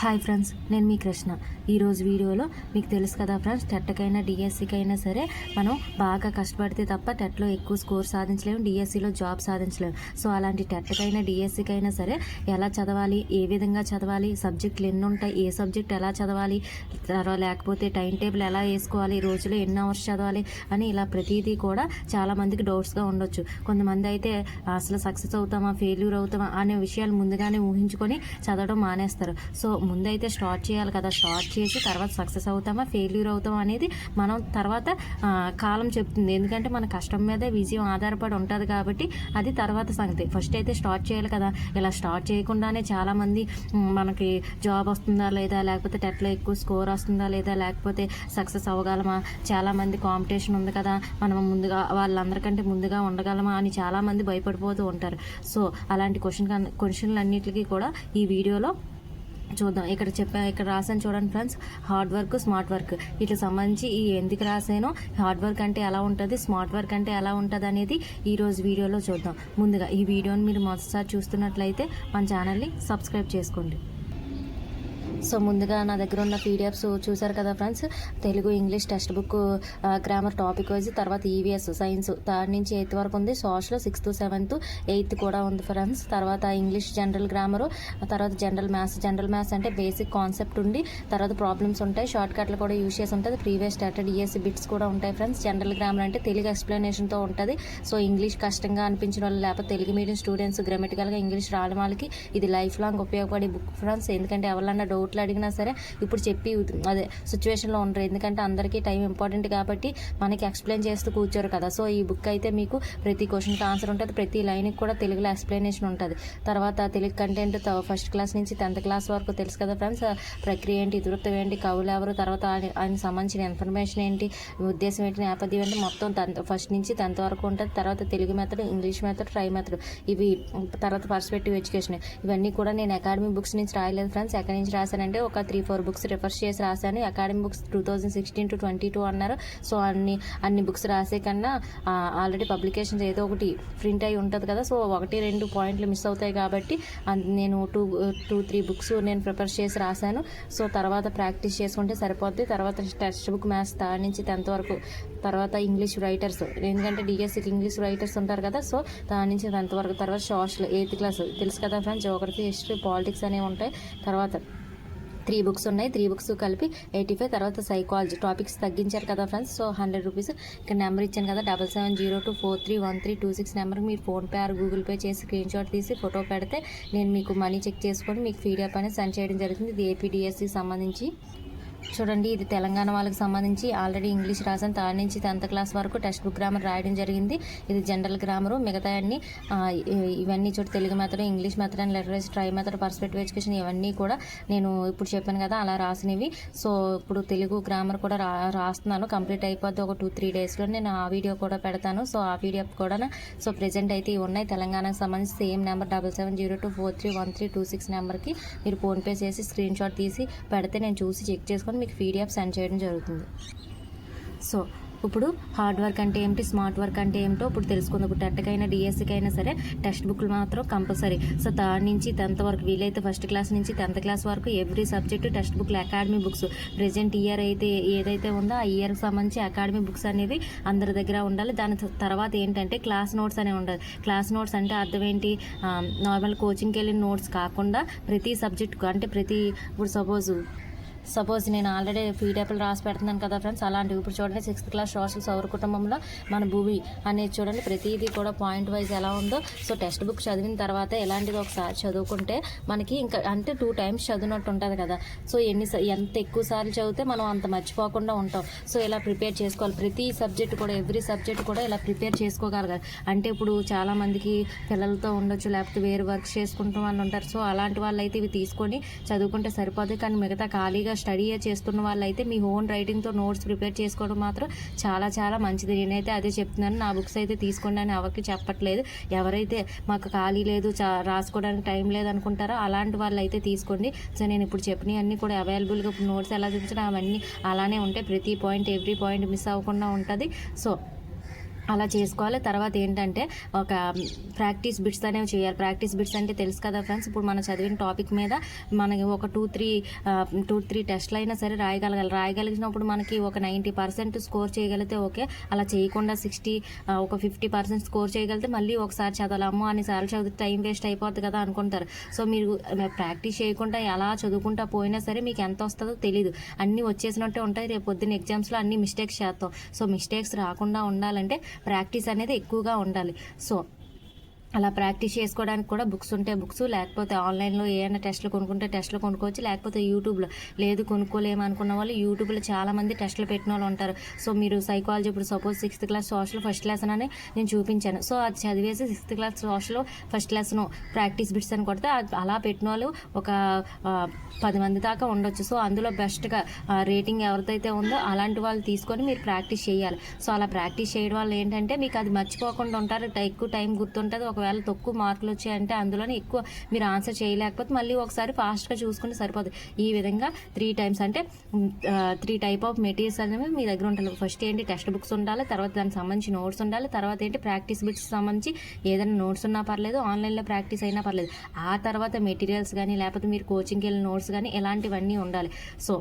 Hi friends నేను మీ కృష్ణ. ఈరోజు వీడియోలో మీకు తెలుసు కదా ఫ్రెండ్స్ టెట్కైనా డిఎస్సికైనా సరే మనం బాగా కష్టపడితే తప్ప టెట్లో ఎక్కువ స్కోర్ సాధించలేము డిఎస్సిలో జాబ్ సాధించలేము. సో అలాంటి టెట్కైనా డిఎస్సికైనా సరే ఎలా చదవాలి ఏ విధంగా చదవాలి సబ్జెక్టులు ఎన్ని ఉంటాయి ఏ సబ్జెక్ట్ ఎలా చదవాలి తర్వాత లేకపోతే టైం టేబుల్ ఎలా వేసుకోవాలి రోజులో ఎన్ని అవర్స్ చదవాలి అని ఇలా ప్రతిదీ కూడా చాలామందికి డౌట్స్గా ఉండొచ్చు. కొంతమంది అయితే అసలు సక్సెస్ అవుతామా ఫెయిల్యూర్ అవుతామా అనే విషయాలు ముందుగానే ఊహించుకొని చదవడం మానేస్తారు. సో ముందైతే స్టార్ట్ చేయాలి కదా స్టార్ట్ చేసి తర్వాత సక్సెస్ అవుతామా ఫెయిల్యూర్ అవుతామా అనేది మనం తర్వాత కాలం చెప్తుంది. ఎందుకంటే మన కష్టం మీదే విజయం ఆధారపడి ఉంటుంది కాబట్టి అది తర్వాత సంగతి. ఫస్ట్ అయితే స్టార్ట్ చేయాలి కదా. ఇలా స్టార్ట్ చేయకుండానే చాలామంది మనకి జాబ్ వస్తుందా లేదా లేకపోతే టెట్లో ఎక్కువ స్కోర్ వస్తుందా లేదా లేకపోతే సక్సెస్ అవ్వగలమా? చాలామంది కాంపిటీషన్ ఉంది కదా. మనం ముందుగా వాళ్ళందరికంటే ముందుగా ఉండగలమా అని చాలామంది భయపడిపోతూ ఉంటారు. సో అలాంటి క్వశ్చన్ క్వశ్చన్లు అన్నిటికీ కూడా ఈ వీడియోలో చూద్దాం. ఇక్కడ చెప్పా ఇక్కడ రాసాను చూడండి friends. Hard work smart work. ఇట్లా సంబంధించి ఈ ఎందుకు రాసానో హార్డ్ వర్క్ అంటే ఎలా ఉంటుంది? స్మార్ట్ వర్క్ అంటే ఎలా ఉంటుంది అనేది ఈరోజు వీడియోలో చూద్దాం. ముందుగా ఈ వీడియోని మీరు మొదటిసారి చూస్తున్నట్లయితే మన ఛానల్ని సబ్స్క్రైబ్ చేసుకోండి. సో ముందుగా నా దగ్గర ఉన్న పీడిఎఫ్స్ చూసారు కదా friends? Telugu English text book grammar topic wise తర్వాత ఈవీఎస్ సైన్స్ థర్డ్ నుంచి ఎయిత్ వరకు ఉంది. సోషల్ సిక్స్త్ సెవెంత్ ఎయిత్ కూడా ఉంది ఫ్రెండ్స్. తర్వాత ఇంగ్లీష్ జనరల్ గ్రామరు తర్వాత జనరల్ మ్యాథ్స్. జనరల్ మ్యాథ్స్ అంటే బేసిక్ కాన్సెప్ట్ ఉండి తర్వాత ప్రాబ్లమ్స్ ఉంటాయి. షార్ట్ కట్లు కూడా యూజ్ చేసి ఉంటుంది. ప్రీవియస్ స్టార్టెడ్ ఈఎస్సీ బిట్స్ కూడా ఉంటాయి ఫ్రెండ్స్. జనరల్ గ్రామర్ అంటే తెలుగు ఎక్స్ప్లెనేషన్తో ఉంటుంది. సో ఇంగ్లీష్ కష్టంగా అనిపించిన వాళ్ళు లేకపోతే తెలుగు మీడియం స్టూడెంట్స్ గ్రామటికల్గా ఇంగ్లీష్ రాని వాళ్ళకి ఇది లైఫ్ లాంగ్ ఉపయోగపడే బుక్ ఫ్రెండ్స్. ఎందుకంటే ఎవరన్నా డౌట్ డౌట్లు అడిగినా సరే ఇప్పుడు చెప్పి అదే సిచ్యువేషన్లో ఉండరు. ఎందుకంటే అందరికీ టైం ఇంపార్టెంట్ కాబట్టి మనకి ఎక్స్ప్లెయిన్ చేస్తూ కూర్చోరు కదా. సో ఈ బుక్ అయితే మీకు ప్రతి క్వశ్చన్కి ఆన్సర్ ఉంటుంది. ప్రతి లైన్కి కూడా తెలుగులో ఎక్స్ప్లెనేషన్ ఉంటుంది. తర్వాత తెలుగు కంటెంట్ ఫస్ట్ క్లాస్ నుంచి టెన్త్ క్లాస్ వరకు తెలుసు కదా ఫ్రెండ్స్ ప్రక్రియ ఏంటి ఇతివృత్తం ఏంటి కవులు ఎవరు తర్వాత ఆయన సంబంధించిన ఇన్ఫర్మేషన్ ఏంటి ఉద్దేశం ఏంటి నేపథ్యం ఏంటి మొత్తం టెన్త్ ఫస్ట్ నుంచి టెన్త్ వరకు ఉంటుంది. తర్వాత Telugu method English method try method ఇవి తర్వాత పర్స్పెక్టివ్ ఎడ్యుకేషన్ ఇవన్నీ కూడా నేను అకాడమీ బుక్స్ నుంచి రాయలేదు ఫ్రెండ్స్ ఎక్కడి నుంచి రాశానంటే ఒక త్రీ ఫోర్ బుక్స్ రిఫర్ చేసి రాశాను. Academy books two thousand sixteen to twenty two అన్నారు. సో అన్ని అన్ని బుక్స్ రాసే కన్నా ఆల్రెడీ పబ్లికేషన్స్ ఏదో ఒకటి ప్రింట్ అయి ఉంటుంది కదా. సో ఒకటి రెండు పాయింట్లు మిస్ అవుతాయి కాబట్టి నేను టూ టూ త్రీ బుక్స్ నేను ప్రిపేర్ చేసి రాశాను. సో తర్వాత ప్రాక్టీస్ చేసుకుంటే సరిపోద్ది. తర్వాత టెక్స్ట్ బుక్ మ్యాథ్స్ థర్డ్ నుంచి టెన్త్ వరకు. తర్వాత ఇంగ్లీష్ రైటర్స్ ఎందుకంటే డిఎస్సికి ఇంగ్లీష్ రైటర్స్ ఉంటారు కదా. సో దాని నుంచి టెన్త్ వరకు. తర్వాత సోషల్ ఎయిత్ క్లాస్ తెలుసు కదా ఫ్రెండ్స్ జోగ్రఫీ హిస్టరీ పాలిటిక్స్ అనేవి ఉంటాయి. తర్వాత త్రీ బుక్స్ ఉన్నాయి. త్రీ బుక్స్ కలిపి ఎయిటీ ఫైవ్ తర్వాత సైకాలజీ టాపిక్స్ తగ్గించారు కదా ఫ్రెండ్స్ సో హండ్రెడ్ రూపీస్ ఇక్కడ నెంబర్ ఇచ్చాను కదా double seven zero two four three one three two six నెంబర్కి మీరు ఫోన్పే ఆర్ గూగుల్ పే చేసి స్క్రీన్ షాట్ తీసి ఫోటో పెడితే నేను మీకు మనీ చెక్ చేసుకొని మీకు పీడిఎఫ్ అనేది సెండ్ చేయడం జరుగుతుంది. ఇది ఏపీడిఎస్సికి సంబంధించి. చూడండి ఇది తెలంగాణ వాళ్ళకి సంబంధించి ఆల్రెడీ ఇంగ్లీష్ రాసాను థర్డ్ నుంచి టెన్త్ క్లాస్ వరకు టెక్స్ట్ బుక్ గ్రామర్ రాయడం జరిగింది. ఇది జనరల్ గ్రామరు మిగతా అన్ని ఇవన్నీ చోటు Telugu method English method and literature try method perspective education ఇవన్నీ కూడా నేను ఇప్పుడు చెప్పాను కదా అలా రాసినవి. సో ఇప్పుడు తెలుగు గ్రామర్ కూడా రా రాస్తున్నాను. కంప్లీట్ అయిపోద్ది ఒక టూ త్రీ డేస్లో నేను ఆ వీడియో కూడా పెడతాను. సో ఆ వీడియో కూడా సో ప్రెజెంట్ అయితే ఇవి ఉన్నాయి. తెలంగాణకు సంబంధించి same number double seven zero two four three one three two six నెంబర్కి మీరు ఫోన్పే చేసి స్క్రీన్ షాట్ తీసి పెడితే నేను చూసి చెక్ చేసుకుని మీకు పీడిఎఫ్ సెండ్ చేయడం జరుగుతుంది. సో ఇప్పుడు హార్డ్ వర్క్ అంటే ఏమిటి స్మార్ట్ వర్క్ అంటే ఏమిటో ఇప్పుడు తెలుసుకుందాం. ఇప్పుడు టెట్కైనా డిఎస్సికి అయినా సరే టెక్స్ట్ బుక్లు మాత్రం కంపల్సరీ. సో థర్డ్ నుంచి టెన్త్ వరకు వీలైతే ఫస్ట్ క్లాస్ నుంచి టెన్త్ క్లాస్ వరకు ఎవ్రీ సబ్జెక్ట్ టెక్స్ట్ బుక్లు అకాడమీ బుక్స్. ప్రెజెంట్ ఇయర్ అయితే ఏదైతే ఉందో ఆ ఇయర్కి సంబంధించి అకాడమీ బుక్స్ అనేవి అందరి దగ్గర ఉండాలి. దాని తర్వాత ఏంటంటే క్లాస్ నోట్స్ అనేవి ఉండాలి. క్లాస్ నోట్స్ అంటే అర్థం ఏంటి? నార్మల్ కోచింగ్కి వెళ్ళిన నోట్స్ కాకుండా ప్రతి సబ్జెక్టుకు అంటే ప్రతి ఇప్పుడు సపోజ్ సపోజ్ నేను ఆల్రెడీ పీడిఎఫ్లు రాసి పెడుతున్నాను కదా ఫ్రెండ్స్ అలాంటివి. ఇప్పుడు చూడండి సిక్స్త్ క్లాస్ సోషల్ సౌర కుటుంబంలో మన భూమి అనేది చూడండి ప్రతిదీ కూడా పాయింట్ వైజ్ ఎలా ఉందో. సో టెక్స్ట్ బుక్ చదివిన తర్వాత ఎలాంటిది ఒకసారి చదువుకుంటే మనకి ఇంకా అంటే టూ టైమ్స్ చదివినట్టు ఉంటుంది కదా. సో ఎన్ని ఎంత ఎక్కువ సార్లు చదివితే మనం అంత మర్చిపోకుండా ఉంటాం. సో ఇలా ప్రిపేర్ చేసుకోవాలి? ప్రతి సబ్జెక్ట్ కూడా ఎవ్రీ సబ్జెక్ట్ కూడా ఇలా ప్రిపేర్ చేసుకోగలగాలి అంటే ఇప్పుడు చాలామందికి పిల్లలతో ఉండొచ్చు లేకపోతే వేరే వర్క్ చేసుకుంటూ వాళ్ళు ఉంటారు. సో అలాంటి వాళ్ళు అయితే ఇవి తీసుకొని చదువుకుంటే సరిపోతుంది కానీ మిగతా ఖాళీగా స్టడీ చేస్తున్న వాళ్ళైతే మీ ఓన్ రైటింగ్తో నోట్స్ ప్రిపేర్ చేసుకోవడం మాత్రం చాలా చాలా మంచిది. నేనైతే అదే చెప్తున్నాను. నా బుక్స్ అయితే తీసుకోండి అని ఎవరికి చెప్పట్లేదు. ఎవరైతే మాకు ఖాళీ లేదు చా రాసుకోవడానికి టైం లేదు అనుకుంటారో అలాంటి వాళ్ళు అయితే తీసుకోండి. సో నేను ఇప్పుడు చెప్పినవన్నీ కూడా అవైలబుల్గా నోట్స్ ఎలా చూపించినా అవన్నీ అలానే ఉంటాయి. ప్రతి పాయింట్ ఎవ్రీ పాయింట్ మిస్ అవ్వకుండా ఉంటుంది. సో అలా చేసుకోవాలి. తర్వాత ఏంటంటే ఒక ప్రాక్టీస్ బిట్స్ అనేవి చేయాలి. ప్రాక్టీస్ బిట్స్ అంటే తెలుసు కదా ఫ్రెండ్స్ ఇప్పుడు మనం చదివిన టాపిక్ మీద మనకి ఒక టూ త్రీ టూ త్రీ టెస్ట్లు అయినా సరే రాయగలగాలి. రాయగలిగినప్పుడు మనకి ఒక నైంటీ పర్సెంట్ స్కోర్ చేయగలిగితే ఓకే. అలా చేయకుండా సిక్స్టీ ఒక ఫిఫ్టీ పర్సెంట్ స్కోర్ చేయగలిగితే మళ్ళీ ఒకసారి చదవాలి అని సార్లు చదివితే టైం వేస్ట్ అయిపోద్ది కదా అనుకుంటారు. సో మీరు ప్రాక్టీస్ చేయకుండా ఎలా చదువుకుంటా పోయినా సరే మీకు ఎంత వస్తుందో తెలియదు అన్నీ వచ్చేసినట్టే ఉంటాయి. రేపు పొద్దున్న ఎగ్జామ్స్లో అన్ని మిస్టేక్స్ చేస్తాం. సో మిస్టేక్స్ రాకుండా ఉండాలంటే ప్రాక్టీస్ అనేది ఎక్కువగా ఉండాలి. సో అలా ప్రాక్టీస్ చేసుకోవడానికి కూడా బుక్స్ ఉంటే బుక్స్ లేకపోతే ఆన్లైన్లో ఏమైనా టెస్ట్లు కొనుక్కుంటే టెస్ట్లు కొనుక్కోవచ్చు లేకపోతే యూట్యూబ్లో. లేదు కొనుక్కోలేము అనుకున్న వాళ్ళు యూట్యూబ్లో చాలామంది టెస్ట్లు పెట్టిన వాళ్ళు ఉంటారు. సో మీరు సైకాలజీ ఇప్పుడు suppose sixth class social first lesson అని నేను చూపించాను. సో అది చదివేసి sixth class social first lesson practice bits అని కొడితే అలా పెట్టిన వాళ్ళు ఒక పది మంది దాకా ఉండొచ్చు. సో అందులో బెస్ట్గా రేటింగ్ ఎవరిదైతే ఉందో అలాంటి వాళ్ళు తీసుకొని మీరు ప్రాక్టీస్ చేయాలి. సో అలా ప్రాక్టీస్ చేయడం వల్ల ఏంటంటే మీకు అది మర్చిపోకుండా ఉంటారు. ఎక్కువ టైం గుర్తుంటుంది. ఒకవేళ తక్కువ మార్కులు వచ్చాయంటే అందులోనే ఎక్కువ మీరు ఆన్సర్ చేయలేకపోతే మళ్ళీ ఒకసారి ఫాస్ట్గా చూసుకుంటే సరిపోతుంది ఈ విధంగా త్రీ టైమ్స్ అంటే త్రీ టైప్ ఆఫ్ మెటీరియల్స్ అనేవి మీ దగ్గర ఉండాలి. ఫస్ట్ ఏంటి? టెక్స్ట్ బుక్స్ ఉండాలి. తర్వాత దానికి సంబంధించి నోట్స్ ఉండాలి. తర్వాత ఏంటి? ప్రాక్టీస్ బిట్స్ సంబంధించి ఏదైనా నోట్స్ ఉన్నా పర్లేదు ఆన్లైన్లో ప్రాక్టీస్ అయినా పర్లేదు. ఆ తర్వాత మెటీరియల్స్ కానీ లేకపోతే మీరు కోచింగ్కి వెళ్ళిన నోట్స్ కానీ ఇలాంటివన్నీ ఉండాలి. సో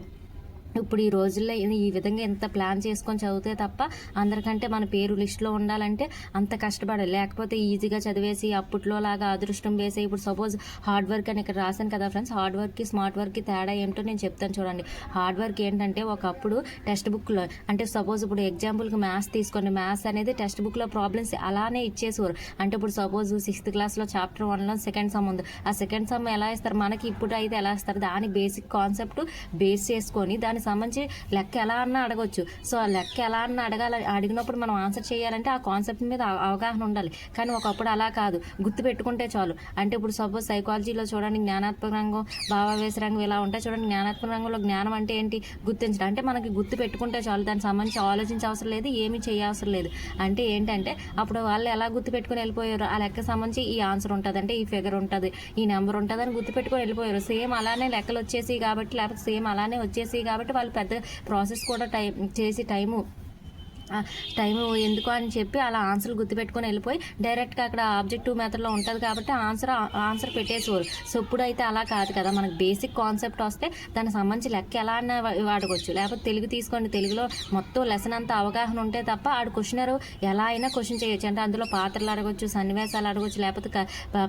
ఇప్పుడు ఈ రోజుల్లో ఈ విధంగా ఎంత ప్లాన్ చేసుకొని చదివితే తప్ప అందరికంటే మన పేరు లిస్ట్లో ఉండాలంటే అంత కష్టపడాలి. లేకపోతే ఈజీగా చదివేసి అప్పట్లో లాగా అదృష్టం వేసే ఇప్పుడు సపోజ్ హార్డ్ వర్క్ అని ఇక్కడ రాశాను కదా ఫ్రెండ్స్ హార్డ్ వర్క్కి స్మార్ట్ వర్క్కి తేడా ఏంటో నేను చెప్తాను చూడండి. హార్డ్ వర్క్ ఏంటంటే ఒకప్పుడు టెక్స్ట్ బుక్లో అంటే సపోజ్ ఇప్పుడు ఎగ్జాంపుల్కి మ్యాథ్స్ తీసుకోండి. మ్యాథ్స్ అనేది టెక్స్ట్ బుక్లో ప్రాబ్లమ్స్ అలానే ఇచ్చేసేవారు. అంటే ఇప్పుడు సపోజ్ సిక్స్త్ క్లాస్లో చాప్టర్ వన్లో సెకండ్ సమ్ ఉంది. ఆ సెకండ్ సమ్ ఎలా ఇస్తారు? మనకి ఇప్పుడు అయితే ఎలా ఇస్తారు? దాని బేసిక్ కాన్సెప్ట్ బేస్ చేసుకొని దాని దానికి సంబంధించి లెక్క ఎలా అన్నా అడగొచ్చు. సో ఆ లెక్క ఎలా అన్నా అడగాల అడిగినప్పుడు మనం ఆన్సర్ చేయాలంటే ఆ కాన్సెప్ట్ మీద అవగాహన ఉండాలి. కానీ ఒకప్పుడు అలా కాదు. గుర్తు పెట్టుకుంటే చాలు. అంటే ఇప్పుడు సపోజ్ సైకాలజీలో చూడండి జ్ఞానాత్మక రంగం భావావేశ రంగం ఇలా ఉంటాయి చూడండి. జ్ఞానాత్మక రంగంలో జ్ఞానం అంటే ఏంటి? గుర్తించడం. అంటే మనకి గుర్తు పెట్టుకుంటే చాలు. దానికి సంబంధించి ఆలోచించే అవసరం లేదు ఏమీ చేయవసరం లేదు. అంటే ఏంటంటే అప్పుడు వాళ్ళు ఎలా గుర్తు పెట్టుకుని వెళ్ళిపోయారు ఆ లెక్క సంబంధించి ఈ ఆన్సర్ ఉంటుంది అంటే ఈ ఫిగర్ ఉంటుంది ఈ నెంబర్ ఉంటుంది అని గుర్తు పెట్టుకుని వెళ్ళిపోయారు. సేమ్ అలానే లెక్కలు వచ్చేసి కాబట్టి లేకపోతే సేమ్ అలానే వచ్చేసి కాబట్టి వాళ్ళు పెద్ద ప్రాసెస్ కూడా టైం చేసి టైము టైం ఎందుకు అని చెప్పి అలా ఆన్సర్లు గుర్తుపెట్టుకొని వెళ్ళిపోయి డైరెక్ట్గా అక్కడ ఆబ్జెక్టివ్ మెథడ్లో ఉంటుంది కాబట్టి ఆన్సర్ ఆన్సర్ పెట్టేసేవారు. సో ఇప్పుడైతే అలా కాదు కదా. మనకు బేసిక్ కాన్సెప్ట్ వస్తే దానికి సంబంధించి లెక్క ఎలా అన్న వాడుకోవచ్చు లేకపోతే తెలుగు తీసుకోండి. తెలుగులో మొత్తం లెసన్ అంతా అవగాహన ఉంటే తప్ప ఆడు క్వశ్చనర్ ఎలా అయినా క్వశ్చన్ చేయొచ్చు. అంటే అందులో పాత్రలు అడగొచ్చు సన్నివేశాలు అడగొచ్చు లేకపోతే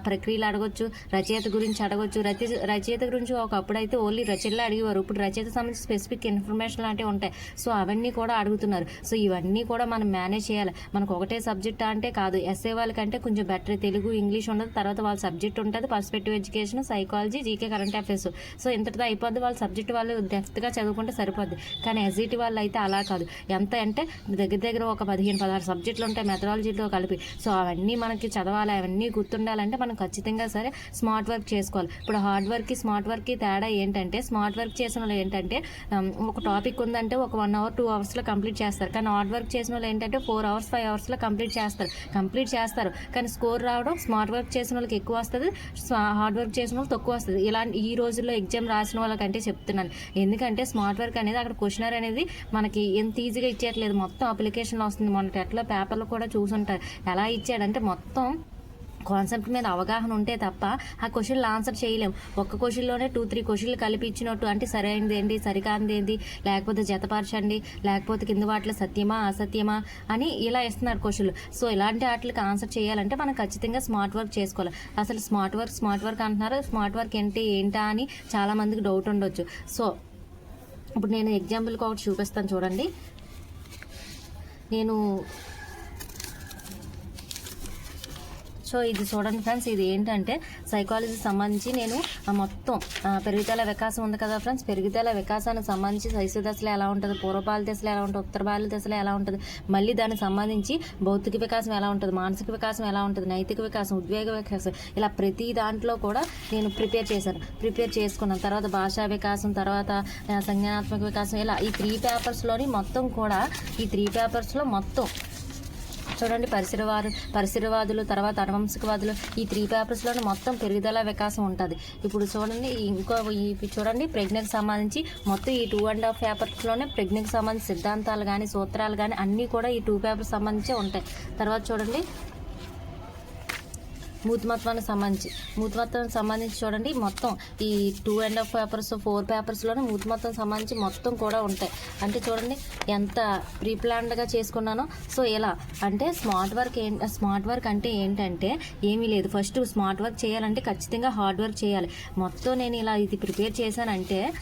ప్రక్రియలు అడగొచ్చు రచయిత గురించి అడగొచ్చు. రచయి రచయిత గురించి ఒకప్పుడు అయితే ఓన్లీ రచనలు అడిగేవారు. ఇప్పుడు రచయిత సంబంధించి స్పెసిఫిక్ ఇన్ఫర్మేషన్ లాంటివి ఉంటాయి. సో అవన్నీ కూడా అడుగుతున్నారు. సో ఇవన్నీ అన్నీ కూడా మనం మేనేజ్ చేయాలి. మనకు ఒకటే సబ్జెక్ట్ అంటే కాదు. ఎస్ఏ వాళ్ళకంటే కొంచెం బెటర్ తెలుగు ఇంగ్లీష్ ఉండదు. తర్వాత వాళ్ళ సబ్జెక్ట్ ఉంటుంది. Perspective education psychology GK current affairs so ఇంతటితో అయిపోద్ది. వాళ్ళ సబ్జెక్ట్ వాళ్ళు డెప్త్గా చదువుకుంటే సరిపోద్ది. కానీ ఎస్ఈటి వాళ్ళు అయితే అలా కాదు. ఎంత అంటే దగ్గర దగ్గర ఒక పదిహేను పదహారు సబ్జెక్టులు ఉంటాయి. మెథడాలజీతో కలిపి. సో అవన్నీ మనకి చదవాలి. అవన్నీ గుర్తుండాలంటే మనం ఖచ్చితంగా సరే స్మార్ట్ వర్క్ చేసుకోవాలి. ఇప్పుడు హార్డ్ వర్క్కి స్మార్ట్ వర్క్కి తేడా ఏంటంటే స్మార్ట్ వర్క్ చేసిన వాళ్ళు ఏంటంటే ఒక టాపిక్ ఉందంటే ఒక వన్ అవర్ టూ అవర్స్లో కంప్లీట్ చేస్తారు. కానీ హార్డ్ వర్క్ వర్క్ చేసిన వాళ్ళు ఏంటంటే ఫోర్ అవర్స్ ఫైవ్ అవర్స్లో కంప్లీట్ చేస్తారు. కంప్లీట్ చేస్తారు. కానీ స్కోర్ రావడం స్మార్ట్ వర్క్ చేసిన వాళ్ళకి ఎక్కువ వస్తుంది హార్డ్ వర్క్ చేసిన వాళ్ళు తక్కువ వస్తుంది. ఇలాంటి ఈ రోజుల్లో ఎగ్జామ్ రాసిన వాళ్ళకంటే చెప్తున్నాను. ఎందుకంటే స్మార్ట్ వర్క్ అనేది అక్కడ క్వశ్చనర్ అనేది మనకి ఎంత ఈజీగా ఇచ్చేయట్లేదు. మొత్తం అప్లికేషన్లో వస్తుంది. మొన్న ఎట్లా పేపర్లు కూడా చూసుంటారు. ఎలా ఇచ్చాడంటే మొత్తం కాన్సెప్ట్ మీద అవగాహన ఉంటే తప్ప ఆ క్వశ్చన్లు ఆన్సర్ చేయలేం. ఒక్క క్వశ్చన్లోనే టూ త్రీ క్వశ్చన్లు కలిపిచ్చినట్టు అంటే సరైనది ఏంటి సరికాంది ఏంటి లేకపోతే జతపరచండి లేకపోతే కింద వాటిలో సత్యమా అసత్యమా అని ఇలా ఇస్తున్నారు క్వశ్చన్లు. సో ఇలాంటి వాటికి ఆన్సర్ చేయాలంటే మనం ఖచ్చితంగా స్మార్ట్ వర్క్ చేసుకోవాలి. అసలు స్మార్ట్ వర్క్ స్మార్ట్ వర్క్ అంటున్నారు. స్మార్ట్ వర్క్ ఏంటి ఏంటా అని చాలా మందికి డౌట్ ఉండొచ్చు. సో ఇప్పుడు నేను ఎగ్జాంపుల్కి ఒకటి చూపిస్తాను చూడండి. నేను సో ఇది చూడండి ఫ్రెండ్స్ ఇది ఏంటంటే సైకాలజీ సంబంధించి నేను మొత్తం పెరుగుదల వికాసం ఉంది కదా ఫ్రెండ్స్. పెరుగుదల వికాసానికి సంబంధించి శైశవ దశలో ఎలా ఉంటుంది పూర్వపాల దశలో ఎలా ఉంటుంది ఉత్తర బాల్య దశలో ఎలా ఉంటుంది మళ్ళీ దానికి సంబంధించి భౌతిక వికాసం ఎలా ఉంటుంది మానసిక వికాసం ఎలా ఉంటుంది నైతిక వికాసం ఉద్వేగ వికాసం ఇలా ప్రతి దాంట్లో కూడా నేను ప్రిపేర్ చేశాను. ప్రిపేర్ చేసుకున్నాను. తర్వాత భాషా వికాసం తర్వాత సంజ్ఞానాత్మక వికాసం ఇలా ఈ త్రీ పేపర్స్లోని మొత్తం కూడా ఈ త్రీ పేపర్స్లో మొత్తం చూడండి పరిసరవాదు పరిసరవాదులు తర్వాత అనువంశికవాదులు ఈ త్రీ పేపర్స్లోనే మొత్తం పెరుగుదల వికాసం ఉంటుంది. ఇప్పుడు చూడండి ఇంకో ఈ చూడండి ప్రజ్ఞకు సంబంధించి మొత్తం ఈ టూ అండ్ హాఫ్ పేపర్స్లోనే ప్రజ్ఞకు సంబంధించి సిద్ధాంతాలు కానీ సూత్రాలు కానీ అన్నీ కూడా ఈ టూ పేపర్స్ సంబంధించి ఉంటాయి. తర్వాత చూడండి మూతిమత్వానికి సంబంధించి మూతిమత్వానికి సంబంధించి చూడండి మొత్తం ఈ two and half papers four పేపర్స్లోనే మూతిమత్వం సంబంధించి మొత్తం కూడా ఉంటాయి. అంటే చూడండి ఎంత ప్రీ ప్లాన్డ్గా చేసుకున్నానో. సో ఎలా? అంటే స్మార్ట్ వర్క్ ఏం స్మార్ట్ వర్క్ అంటే ఏంటంటే ఏమీ లేదు. ఫస్ట్ స్మార్ట్ వర్క్ చేయాలంటే ఖచ్చితంగా హార్డ్ వర్క్ చేయాలి. మొత్తం నేను ఇలా ఇది ప్రిపేర్ చేశానంటే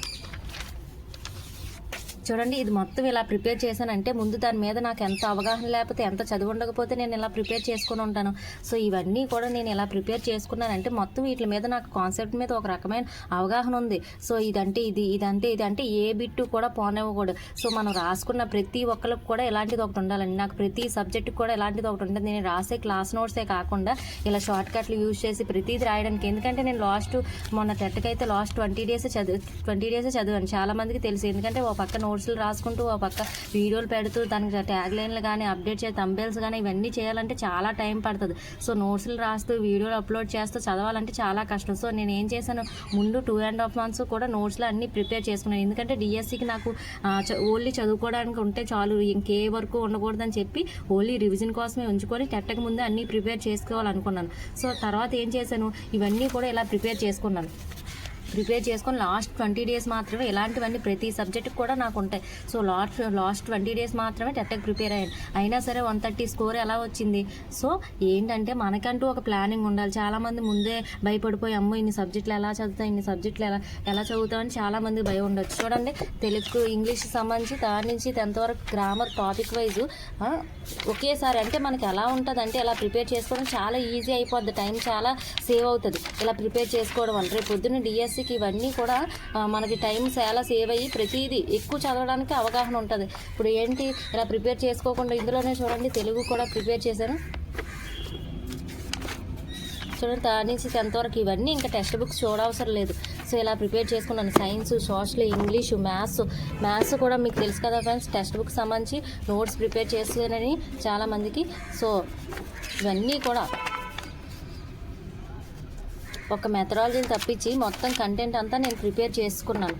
చూడండి ఇది మొత్తం ఇలా ప్రిపేర్ చేశానంటే ముందు దాని మీద నాకు ఎంత అవగాహన లేకపోతే ఎంత చదువు ఉండకపోతే నేను ఇలా ప్రిపేర్ చేసుకుని ఉంటాను. సో ఇవన్నీ కూడా నేను ఇలా ప్రిపేర్ చేసుకున్నానంటే మొత్తం వీటి మీద నాకు కాన్సెప్ట్ మీద ఒక రకమైన అవగాహన ఉంది. సో ఇదంటే ఇది ఇదంటే ఇది అంటే ఏ బిట్టు కూడా పోనివ్వకూడదు. సో మనం రాసుకున్న ప్రతి ఒక్కరికి కూడా ఇలాంటిది ఒకటి ఉండాలండి. నాకు ప్రతి సబ్జెక్టు కూడా ఇలాంటిది ఒకటి ఉంటుంది. నేను రాసే క్లాస్ నోట్సే కాకుండా ఇలా షార్ట్ కట్లు యూజ్ చేసి ప్రతిది రాయడానికి. ఎందుకంటే నేను లాస్ట్ మొన్న టెట్కి అయితే లాస్ట్ ట్వంటీ డేస్ చదువు ట్వంటీ డేస్ చదివాను. చాలా మందికి తెలుసు. ఎందుకంటే ఓ పక్క నోట్స్ నోట్స్లు రాసుకుంటూ ఓ పక్క వీడియోలు పెడుతూ దానికి ట్యాగ్ లైన్లు కానీ అప్డేట్ చేసి తంబేల్స్ కానీ ఇవన్నీ చేయాలంటే చాలా టైం పడుతుంది. సో నోట్స్లు రాస్తూ వీడియోలు అప్లోడ్ చేస్తూ చదవాలంటే చాలా కష్టం. సో నేను ఏం చేశాను ముందు టూ అండ్ హాఫ్ మంత్స్ కూడా నోట్స్లో అన్నీ ప్రిపేర్ చేసుకున్నాను. ఎందుకంటే డిఎస్సికి నాకు ఓన్లీ చదువుకోవడానికి ఉంటే చాలు ఇంకే వరకు ఉండకూడదని చెప్పి ఓన్లీ రివిజన్ కోసమే ఉంచుకొని టెట్టక ముందు అన్నీ ప్రిపేర్ చేసుకోవాలనుకున్నాను. సో తర్వాత ఏం చేశాను ఇవన్నీ కూడా ఇలా ప్రిపేర్ చేసుకున్నాను. ప్రిపేర్ చేసుకొని లాస్ట్ ట్వంటీ డేస్ మాత్రమే ఇలాంటివన్నీ ప్రతి సబ్జెక్ట్ కూడా నాకు ఉంటాయి. So last last twenty days మాత్రమే టెట్కి ప్రిపేర్ అయ్యాను. అయినా సరే వన్ థర్టీ స్కోర్ ఎలా వచ్చింది? సో ఏంటంటే మనకంటూ ఒక ప్లానింగ్ ఉండాలి. చాలామంది ముందే భయపడిపోయి అమ్మో ఇన్ని సబ్జెక్టులు ఎలా చదువుతాం ఇన్ని సబ్జెక్టులు ఎలా ఎలా చదువుతామని చాలామంది భయం ఉండొచ్చు. చూడండి తెలుగు ఇంగ్లీష్ సంబంధించి దాని నుంచి టెన్త్ వరకు గ్రామర్ టాపిక్ వైజ్ ఒకేసారి అంటే మనకి ఎలా ఉంటుంది అంటే ఇలా ప్రిపేర్ చేసుకోవడం చాలా ఈజీ అయిపోద్ది. టైం చాలా సేవ్ అవుతుంది. ఇలా ప్రిపేర్ చేసుకోవడం వల్ల రేపు పొద్దున్న బేసిక్ ఇవన్నీ కూడా మనకి టైం చాలా సేవ్ అయ్యి ప్రతిదీ ఎక్కువ చదవడానికి అవగాహన ఉంటుంది. ఇప్పుడు ఏంటి ఇలా ప్రిపేర్ చేసుకోకుండా ఇందులోనే చూడండి తెలుగు కూడా ప్రిపేర్ చేశాను. చూడండి థర్డ్ నుంచి టెన్త్ వరకు ఇవన్నీ ఇంకా టెక్స్ట్ బుక్స్ చూడవసరం లేదు. సో ఇలా ప్రిపేర్ చేసుకున్నాను. Science social English maths. Maths కూడా మీకు తెలుసు కదా ఫ్రెండ్స్ టెక్స్ట్ బుక్ సంబంధించి నోట్స్ ప్రిపేర్ చేసానని చాలామందికి సో ఇవన్నీ కూడా ఒక మెథడాలజీని తప్పించి మొత్తం కంటెంట్ అంతా నేను ప్రిపేర్ చేసుకున్నాను.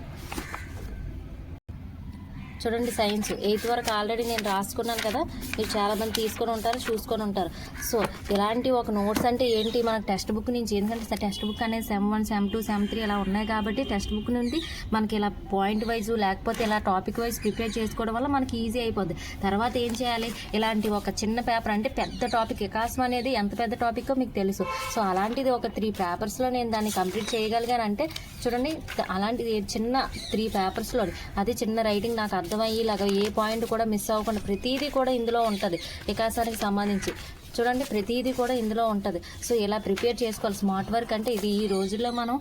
చూడండి సైన్స్. ఎయిత్ వరకు ఆల్రెడీ నేను రాసుకున్నాను కదా. మీరు చాలామంది తీసుకొని ఉంటారు చూసుకొని ఉంటారు. సో ఇలాంటి ఒక నోట్స్ అంటే ఏంటి? మనకు టెక్స్ట్ బుక్ నుంచి ఎందుకంటే టెక్స్ట్ బుక్ అనేది sem one sem two sem three ఇలా ఉన్నాయి కాబట్టి టెక్స్ట్ బుక్ నుండి మనకి ఇలా పాయింట్ వైజ్ లేకపోతే ఇలా టాపిక్ వైజ్ ప్రిపేర్ చేసుకోవడం వల్ల మనకి ఈజీ అయిపోద్ది. తర్వాత ఏం చేయాలి? ఇలాంటి ఒక చిన్న పేపర్ అంటే పెద్ద టాపిక్. వికాసం అనేది ఎంత పెద్ద టాపిక్ మీకు తెలుసు. సో అలాంటిది ఒక త్రీ పేపర్స్లో నేను దాన్ని కంప్లీట్ చేయగలిగానంటే చూడండి అలాంటిది చిన్న త్రీ పేపర్స్లో అది చిన్న రైటింగ్ నాకు అర్థం అర్థమయ్యేలాగా ఏ పాయింట్ కూడా మిస్ అవ్వకుండా ప్రతిదీ కూడా ఇందులో ఉంటుంది. వికాసానికి సంబంధించి. చూడండి ప్రతిదీ కూడా ఇందులో ఉంటుంది. సో ఇలా ప్రిపేర్ చేసుకోవాలి? స్మార్ట్ వర్క్ అంటే ఇది ఈ రోజుల్లో మనం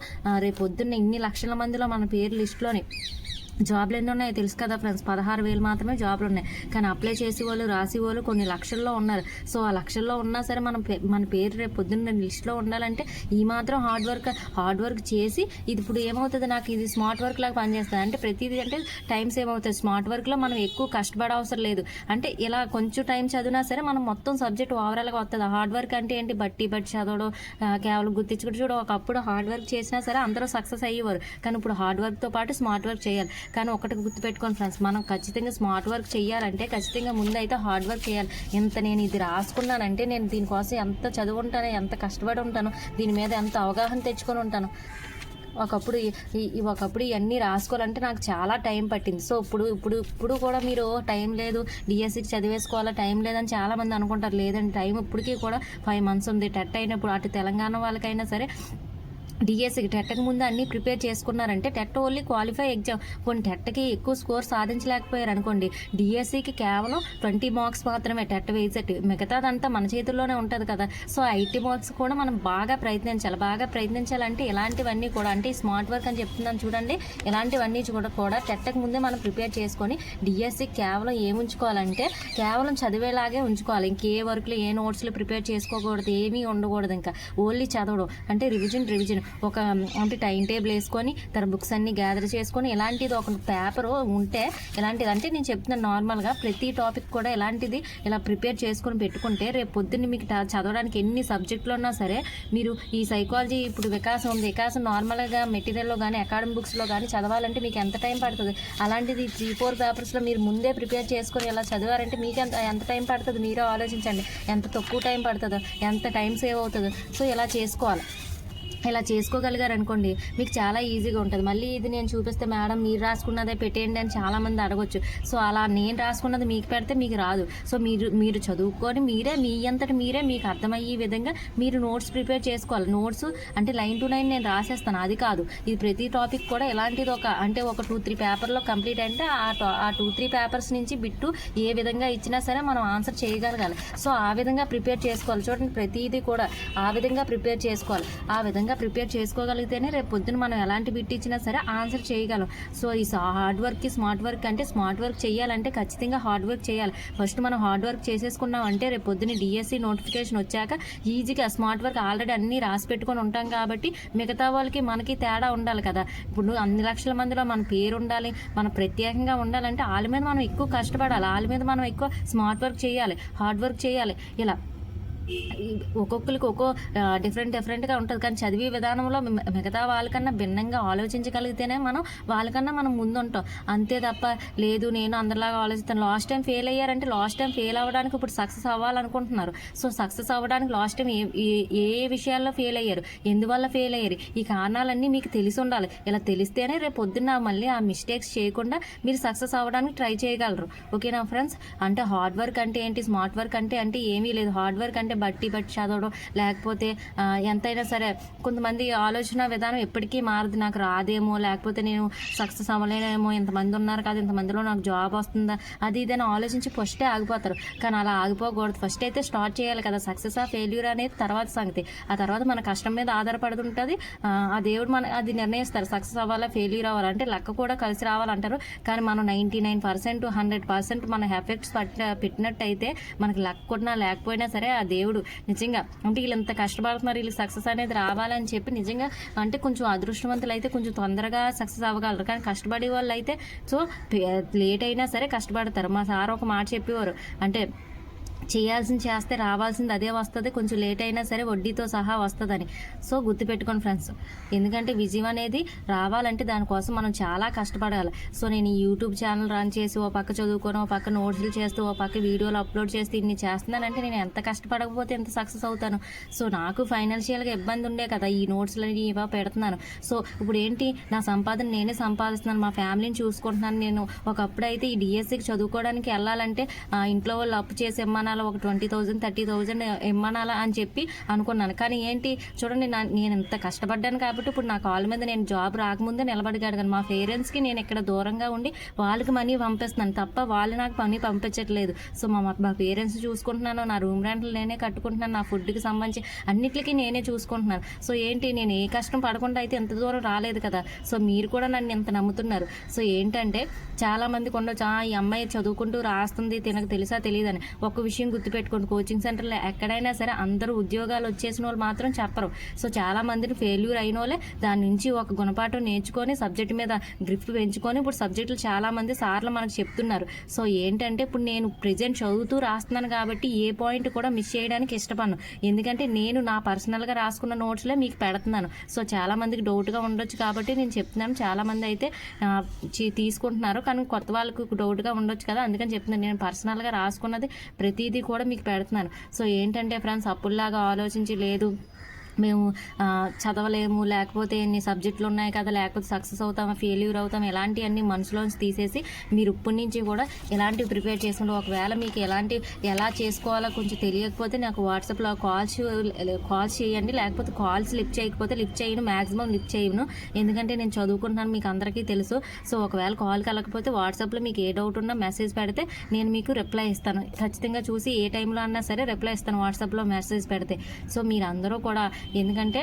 రేపు పొద్దున్న ఇన్ని లక్షల మందిలో మన పేరు లిస్టులోని జాబ్లు ఎన్ని ఉన్నాయో తెలుసు కదా ఫ్రెండ్స్. పదహారు వేలు మాత్రమే జాబ్లు ఉన్నాయి. కానీ అప్లై చేసే వాళ్ళు రాసే వాళ్ళు కొన్ని లక్షల్లో ఉన్నారు. సో ఆ లక్షల్లో ఉన్నా సరే మనం పే- మన పేరు రేపు పొద్దున్న లిస్ట్లో ఉండాలంటే ఈ మాత్రం హార్డ్ వర్క్ హార్డ్ వర్క్ చేసి ఇది ఇప్పుడు ఏమవుతుంది నాకు? ఇది స్మార్ట్ వర్క్ లాగా పనిచేస్తుంది. అంటే ప్రతిదీ అంటే టైం సేవ్ అవుతుంది. స్మార్ట్ వర్క్లో మనం ఎక్కువ కష్టపడ అవసరం లేదు. అంటే ఇలా కొంచెం టైం చదివినా సరే మనం మొత్తం సబ్జెక్ట్ ఓవరాల్గా వస్తుంది. హార్డ్ వర్క్ అంటే ఏంటి? బట్టి బట్టి చదవడం కేవలం గుర్తించుకుంటూ చూడ. ఒకప్పుడు హార్డ్ వర్క్ చేసినా సరే అందరూ సక్సెస్ అయ్యేవారు. కానీ ఇప్పుడు హార్డ్ వర్క్తో పాటు స్మార్ట్ వర్క్ చేయాలి. కానీ ఒకటి గుర్తుపెట్టుకోండి ఫ్రెండ్స్ మనం ఖచ్చితంగా స్మార్ట్ వర్క్ చేయాలంటే ఖచ్చితంగా ముందైతే హార్డ్ వర్క్ చేయాలి. ఎంత నేను ఇది రాసుకున్నానంటే నేను దీనికోసం ఎంత చదువుంటానో ఎంత కష్టపడి ఉంటానో దీని మీద ఎంత అవగాహన తెచ్చుకొని ఉంటాను ఒకప్పుడు ఈ- ఒకప్పుడు ఇవన్నీ రాసుకోవాలంటే నాకు చాలా టైం పట్టింది. సో ఇప్పుడు ఇప్పుడు ఇప్పుడు కూడా మీరు టైం లేదు డిఎస్సికి చదివేసుకోవాలా టైం లేదని చాలా మంది అనుకుంటారు. లేదండి టైం ఇప్పటికీ కూడా ఫైవ్ మంత్స్ ఉంది. టెట్ అయినప్పుడు అటు తెలంగాణ వాళ్ళకైనా సరే డిఎస్సికి టెట్కి ముందు అన్నీ ప్రిపేర్ చేసుకున్నారంటే టెట్ ఓన్లీ క్వాలిఫై ఎగ్జామ్ కొన్ని టెట్కి ఎక్కువ స్కోర్ సాధించలేకపోయారు అనుకోండి డిఎస్సికి కేవలం ట్వంటీ మార్క్స్ మాత్రమే టెట్ వేసేటి మిగతాదంతా మన చేతుల్లోనే ఉంటుంది కదా. సో ఐటీ మార్క్స్ కూడా మనం బాగా ప్రయత్నించాలి. బాగా ప్రయత్నించాలంటే ఇలాంటివన్నీ కూడా అంటే స్మార్ట్ వర్క్ అని చెప్తున్నాను చూడండి ఇలాంటివన్నీ కూడా కూడా టెట్కి ముందే మనం ప్రిపేర్ చేసుకొని డిఎస్సికి కేవలం ఏముంచుకోవాలంటే కేవలం చదివేలాగే ఉంచుకోవాలి. ఇంకే వర్క్లు ఏ నోట్స్లు ప్రిపేర్ చేసుకోకూడదు ఏమీ ఉండకూడదు ఇంకా. ఓన్లీ చదవడం. అంటే రివిజన్ రివిజన్ ఒక అంటే టైం టేబుల్ వేసుకొని తన బుక్స్ అన్ని గ్యాదర్ చేసుకొని ఇలాంటిది ఒక పేపర్ ఉంటే ఇలాంటిది అంటే నేను చెప్తున్నాను నార్మల్గా ప్రతి టాపిక్ కూడా ఇలాంటిది ఇలా ప్రిపేర్ చేసుకొని పెట్టుకుంటే రేపు పొద్దున్న మీకు చదవడానికి ఎన్ని సబ్జెక్టులు ఉన్నా సరే మీరు ఈ సైకాలజీ ఇప్పుడు వికాసం ఉంది. వికాసం నార్మల్గా మెటీరియల్లో కానీ అకాడమిక్ బుక్స్లో కానీ చదవాలంటే మీకు ఎంత టైం పడుతుంది? అలాంటిది త్రీ ఫోర్ పేపర్స్లో మీరు ముందే ప్రిపేర్ చేసుకొని ఇలా చదివారంటే మీకు ఎంత ఎంత టైం పడుతుంది? మీరే ఆలోచించండి. ఎంత తక్కువ టైం పడుతుందో? ఎంత టైం సేవ్ అవుతుందో? సో ఇలా చేసుకోవాలి. ఇలా చేసుకోగలిగారు అనుకోండి మీకు చాలా ఈజీగా ఉంటుంది. మళ్ళీ ఇది నేను చూపిస్తే మేడం మీరు రాసుకున్నదే పెట్టేయండి అని చాలామంది అడగొచ్చు. సో అలా నేను రాసుకున్నది మీకు పెడితే మీకు రాదు. సో మీరు మీరు చదువుకొని మీరే మీ అంతటి మీరే మీకు అర్థమయ్యే విధంగా మీరు నోట్స్ ప్రిపేర్ చేసుకోవాలి. నోట్స్ అంటే లైన్ టు లైన్ నేను రాసేస్తాను అది కాదు. ఇది ప్రతి టాపిక్ కూడా ఎలాంటిది ఒక అంటే ఒక టూ త్రీ పేపర్లో కంప్లీట్ అంటే ఆ టా- ఆ టూ త్రీ పేపర్స్ నుంచి బిట్టు ఏ విధంగా ఇచ్చినా సరే మనం ఆన్సర్ చేయగలగాలి. సో ఆ విధంగా ప్రిపేర్ చేసుకోవాలి. చూడండి ప్రతిదీ కూడా ఆ విధంగా ప్రిపేర్ చేసుకోవాలి. ఆ విధంగా ప్రిపేర్ చేసుకోగలిగితేనే రేపు పొద్దున మనం ఎలాంటి బిట్ ఇచ్చినా సరే ఆన్సర్ చేయగలం. సో ఈ హార్డ్ వర్క్కి స్మార్ట్ వర్క్ అంటే స్మార్ట్ వర్క్ చేయాలంటే ఖచ్చితంగా హార్డ్ వర్క్ చేయాలి. ఫస్ట్ మనం హార్డ్ వర్క్ చేసేసుకున్నాం అంటే రేపు పొద్దున డిఎస్సి నోటిఫికేషన్ వచ్చాక ఈజీగా స్మార్ట్ వర్క్ ఆల్రెడీ అన్నీ రాసి పెట్టుకొని ఉంటాం కాబట్టి మిగతా వాళ్ళకి మనకి తేడా ఉండాలి కదా. ఇప్పుడు అన్ని లక్షల మందిలో మన పేరు ఉండాలి మనం ప్రత్యేకంగా ఉండాలంటే వాళ్ళ మీద మనం ఎక్కువ కష్టపడాలి. వాళ్ళ మీద మనం ఎక్కువ స్మార్ట్ వర్క్ చేయాలి హార్డ్ వర్క్ చేయాలి. ఇలా ఒక్కొక్కరికి ఒక్కో డిఫరెంట్ డిఫరెంట్గా ఉంటుంది. కానీ చదివే విధానంలో మి- మిగతా వాళ్ళకన్నా భిన్నంగా ఆలోచించగలిగితేనే మనం వాళ్ళకన్నా మనం ముందుంటాం. అంతే తప్ప లేదు నేను అందరిలాగా ఆలోచిస్తాను. లాస్ట్ టైం ఫెయిల్ అయ్యారంటే లాస్ట్ టైం ఫెయిల్ అవ్వడానికి ఇప్పుడు సక్సెస్ అవ్వాలనుకుంటున్నారు. సో సక్సెస్ అవ్వడానికి లాస్ట్ టైం ఏ ఏ- ఏ విషయాల్లో ఫెయిల్ అయ్యారు? ఎందువల్ల ఫెయిల్ అయ్యారు? ఈ కారణాలన్నీ మీకు తెలిసి ఉండాలి. ఇలా తెలిస్తేనే రేపు పొద్దున్న మళ్ళీ ఆ మిస్టేక్స్ చేయకుండా మీరు సక్సెస్ అవ్వడానికి ట్రై చేయగలరు. ఓకేనా ఫ్రెండ్స్ అంటే హార్డ్ వర్క్ అంటే ఏంటి? స్మార్ట్ వర్క్ అంటే అంటే ఏమీ లేదు. హార్డ్ వర్క్ అంటే బట్టి బట్టి చదవడం లేకపోతే ఎంతైనా సరే కొంతమంది ఆలోచన విధానం ఎప్పటికీ మారదు. నాకు రాదేమో లేకపోతే నేను సక్సెస్ అవ్వలేనేమో ఇంతమంది ఉన్నారు కదా ఇంతమందిలో నాకు జాబ్ వస్తుందా అది ఇదని ఆలోచించి ఫస్టే ఆగిపోతారు. కానీ అలా ఆగిపోకూడదు. ఫస్ట్ అయితే స్టార్ట్ చేయాలి కదా సక్సెస్ ఆ ఫెయిల్యూర్ అనేది తర్వాత సంగతి. ఆ తర్వాత మన కష్టం మీద ఆధారపడుతుంటుంది. ఆ దేవుడు మన అది నిర్ణయిస్తారు. సక్సెస్ అవ్వాలా ఫెయిల్యూర్ అవ్వాలా అంటే లెక్క కూడా కలిసి రావాలంటారు. కానీ మనం ninety nine percent hundred percent మన ఎఫెక్ట్స్ పట్టిన పెట్టినట్టయితే మనకి లక్ ఉన్నా లేకపోయినా సరే ఆ దేవుడు నిజంగా అంటే వీళ్ళంత కష్టపడుతున్నారు వీళ్ళు సక్సెస్ అనేది రావాలని చెప్పి నిజంగా అంటే కొంచెం అదృష్టవంతులు అయితే కొంచెం తొందరగా సక్సెస్ అవ్వగలరు. కానీ కష్టపడే వాళ్ళు అయితే సో లేట్ అయినా సరే కష్టపడతారు. మా సార్ ఒక మాట చెప్పేవారు. అంటే చేయాల్సింది చేస్తే రావాల్సింది అదే వస్తుంది. కొంచెం లేట్ అయినా సరే వడ్డీతో సహా వస్తుందని. సో గుర్తుపెట్టుకోండి ఫ్రెండ్స్. ఎందుకంటే విజయం అనేది రావాలంటే దానికోసం మనం చాలా కష్టపడాలి. సో నేను ఈ యూట్యూబ్ ఛానల్ రన్ చేసి ఓ పక్క చదువుకొని ఓ పక్క నోట్స్లు చేస్తూ ఓ పక్క వీడియోలు అప్లోడ్ చేస్తూ ఇన్ని చేస్తున్నానంటే నేను ఎంత కష్టపడకపోతే ఎంత సక్సెస్ అవుతాను. సో నాకు ఫైనాన్షియల్గా ఇబ్బంది ఉండే కదా ఈ నోట్స్లు ఇవా పెడుతున్నాను. సో ఇప్పుడు ఏంటి? నా సంపాదన నేనే సంపాదిస్తున్నాను. మా ఫ్యామిలీని చూసుకుంటున్నాను నేను. ఒకప్పుడు అయితే ఈ డిఎస్సికి చదువుకోవడానికి వెళ్ళాలంటే ఇంట్లో వాళ్ళు అప్పు చేసి ఇమ్మనాలా ఒక ట్వంటీ థౌజండ్ థర్టీ థౌజండ్ ఇమ్మనాలా అని చెప్పి అనుకున్నాను. కానీ ఏంటి చూడండి నా నేను ఇంత కష్టపడ్డాను కాబట్టి ఇప్పుడు నా కాళ్ళ మీద నేను జాబ్ రాకముందే నిలబడగలిగాను మా పేరెంట్స్కి నేను ఇక్కడ దూరంగా ఉండి వాళ్ళకి మనీ పంపిస్తున్నాను. తప్ప వాళ్ళు నాకు మనీ పంపించట్లేదు. సో మా మా పేరెంట్స్ చూసుకుంటున్నాను నా రూమ్ రెంట్లు నేనే కట్టుకుంటున్నాను నా ఫుడ్కి సంబంధించి అన్నిటికీ నేనే చూసుకుంటున్నాను. సో ఏంటి నేను ఏ కష్టం పడకుండా అయితే ఎంత దూరం రాలేదు కదా. సో మీరు కూడా నన్ను ఇంత నమ్ముతున్నారు. సో ఏంటంటే చాలా మందికి ఉండొచ్చు "ఆ, ఈ అమ్మాయి చదువుకుంటూ రాస్తుంది తినకు తెలుసా తెలియదని. ఒక విషయం గుర్తుపెట్టుకోండి. కోచింగ్ సెంటర్లో ఎక్కడైనా సరే అందరూ ఉద్యోగాలు వచ్చేసిన వాళ్ళు మాత్రం చెప్పరు. సో చాలా మందిని ఫెయిల్యూర్ అయిన వాళ్ళే దాని నుంచి ఒక గుణపాఠం నేర్చుకొని సబ్జెక్ట్ మీద గ్రిప్ పెంచుకొని ఇప్పుడు సబ్జెక్టులు చాలా మంది సార్లు మనకు చెప్తున్నారు. సో ఏంటంటే ఇప్పుడు నేను ప్రజెంట్ చదువుతూ రాస్తున్నాను కాబట్టి ఏ పాయింట్ కూడా మిస్ చేయడానికి ఇష్టపడను. ఎందుకంటే నేను నా పర్సనల్గా రాసుకున్న నోట్స్లే మీకు పెడుతున్నాను. సో చాలా మందికి డౌట్గా ఉండొచ్చు కాబట్టి నేను చెప్తున్నాను. చాలా మంది అయితే తీసుకుంటున్నారు. కానీ కొత్త వాళ్ళకు డౌట్గా ఉండొచ్చు కదా. అందుకని చెప్తున్నాను. నేను పర్సనల్గా రాసుకున్నది ప్రతి ఇది కూడా మీకు పెడుతున్నాను. సో ఏంటంటే ఫ్రెండ్స్ అప్పుల్లాగా ఆలోచించి లేదు. మేము చదవలేము లేకపోతే ఎన్ని సబ్జెక్టులు ఉన్నాయి కదా లేకపోతే సక్సెస్ అవుతామా ఫెయిల్యూర్ అవుతాం ఇలాంటివన్నీ మనసులోంచి తీసేసి మీరు ఇప్పటి నుంచి కూడా ఎలాంటివి ప్రిపేర్ చేసుకుంటే ఒకవేళ మీకు ఎలాంటి ఎలా చేసుకోవాలో కొంచెం తెలియకపోతే నాకు వాట్సాప్లో కాల్స్ కాల్స్ చేయండి లేకపోతే కాల్స్ లిఫ్ట్ చేయకపోతే లిఫ్ట్ చేయను మ్యాక్సిమం లిఫ్ట్ చేయను. ఎందుకంటే నేను చదువుకుంటున్నాను మీకు అందరికీ తెలుసు. సో ఒకవేళ కాల్ కలగకపోతే వాట్సాప్లో మీకు ఏ డౌట్ ఉన్నా మెసేజ్ పెడితే నేను మీకు రిప్లై ఇస్తాను. ఖచ్చితంగా చూసి ఏ టైంలో అన్నా సరే రిప్లై ఇస్తాను వాట్సాప్లో మెసేజ్ పెడితే. సో మీరందరూ కూడా ఎందుకంటే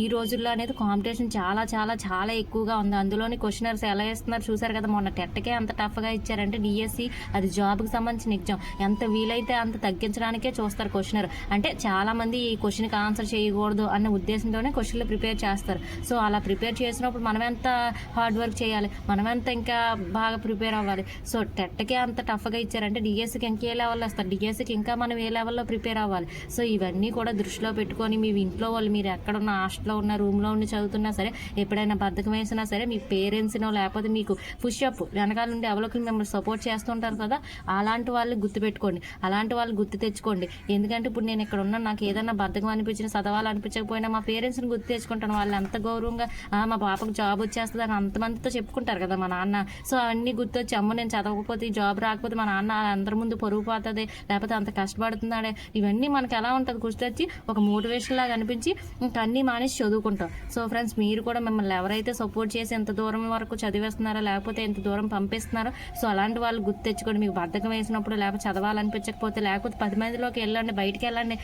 ఈ రోజుల్లో అనేది కాంపిటీషన్ చాలా చాలా చాలా ఎక్కువగా ఉంది. అందులోని క్వశ్చనర్స్ ఎలా ఇస్తున్నారు చూసారు కదా మొన్న టెట్కే అంత టఫ్గా ఇచ్చారంటే డిఎస్సి అది జాబ్కి సంబంధించిన ఎగ్జామ్ ఎంత వీలైతే అంత తగ్గించడానికే చూస్తారు క్వశ్చనర్ అంటే చాలామంది ఈ క్వశ్చన్కి ఆన్సర్ చేయకూడదు అన్న ఉద్దేశంతోనే క్వశ్చన్లు ప్రిపేర్ చేస్తారు. సో అలా ప్రిపేర్ చేసినప్పుడు మనం ఎంత హార్డ్ వర్క్ చేయాలి? మనం ఎంత ఇంకా బాగా ప్రిపేర్ అవ్వాలి? సో టెట్కే అంత టఫ్గా ఇచ్చారంటే డిఎస్సికి ఇంకా ఏ లెవెల్లో వస్తారు? డిఎస్సికి ఇంకా మనం ఏ లెవెల్లో ప్రిపేర్ అవ్వాలి? సో ఇవన్నీ కూడా దృష్టిలో పెట్టుకొని మీ ఇంట్లో వాళ్ళు మీరు ఎక్కడున్న హాస్టల్లో ఉన్న రూమ్లో ఉండి చదువుతున్నా సరే ఎప్పుడైనా బద్దకం వేసినా సరే మీ పేరెంట్స్నో లేకపోతే మీకు పుష్అప్ వెనకాల నుండి అవలోకలు మిమ్మల్ని సపోర్ట్ చేస్తుంటారు కదా అలాంటి వాళ్ళు గుర్తుపెట్టుకోండి. అలాంటి వాళ్ళు గుర్తు తెచ్చుకోండి. ఎందుకంటే ఇప్పుడు నేను ఇక్కడ ఉన్న నాకు ఏదైనా బద్దకం అనిపించిన చదవాలనిపించకపోయినా మా పేరెంట్స్ని గుర్తు తెచ్చుకుంటాను. వాళ్ళు ఎంత గౌరవంగా మా పాపకు జాబ్ వచ్చేస్తుంది అని అంతమందితో చెప్పుకుంటారు కదా మా నాన్న. సో అన్నీ గుర్తొచ్చి అమ్మ నేను చదవకపోతే జాబ్ రాకపోతే మా నాన్న అందరి ముందు పొరుగు పోతుంది లేకపోతే అంత కష్టపడుతున్నాడే. ఇవన్నీ మనకి ఎలా ఉంటుంది గుర్తొచ్చి ఒక మోటివేషన్ లాగా అనిపించి ఇంకా అన్నీ మానేసి చదువుకుంటాం. సో ఫ్రెండ్స్ మీరు కూడా మిమ్మల్ని ఎవరైతే సపోర్ట్ చేసి ఎంత దూరం వరకు చదివేస్తున్నారో లేకపోతే ఎంత దూరం పంపిస్తున్నారో సో అలాంటి వాళ్ళు గుర్తు తెచ్చుకోండి. మీకు బద్ధకం వేసినప్పుడు లేకపోతే చదవాలనిపించకపోతే లేకపోతే పది మందిలోకి వెళ్ళండి బయటికి వెళ్ళండి.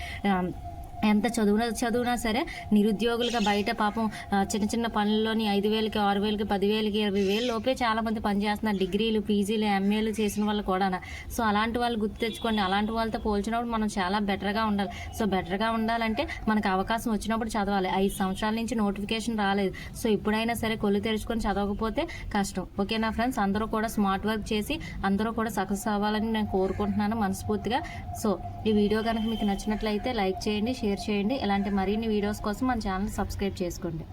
ఎంత చదువున చదువునా సరే నిరుద్యోగులుగా బయట పాపం చిన్న చిన్న పనుల్లోని ఐదు వేలకి ఆరు వేలకి పదివేలకి ఇరవై వేలు లోపే చాలామంది పనిచేస్తున్నారు. డిగ్రీలు పీజీలు ఎంఏలు చేసిన వాళ్ళు కూడా సో అలాంటి వాళ్ళు గుర్తు తెచ్చుకోండి. అలాంటి వాళ్ళతో పోల్చినప్పుడు మనం చాలా బెటర్గా ఉండాలి. సో బెటర్గా ఉండాలంటే మనకు అవకాశం వచ్చినప్పుడు చదవాలి. ఐదు సంవత్సరాల నుంచి నోటిఫికేషన్ రాలేదు. సో ఇప్పుడైనా సరే కొలు తెరుచుకొని చదవకపోతే కష్టం. ఓకేనా ఫ్రెండ్స్? అందరూ కూడా స్మార్ట్ వర్క్ చేసి అందరూ కూడా సక్సెస్ అవ్వాలని నేను కోరుకుంటున్నాను మనస్ఫూర్తిగా. సో ఈ వీడియో కనుక మీకు నచ్చినట్లయితే లైక్ చేయండి షేర్ చేయండి. ఇలాంటి మరిన్ని వీడియోస్ కోసం మన ఛానల్ సబ్స్క్రైబ్ చేసుకోండి.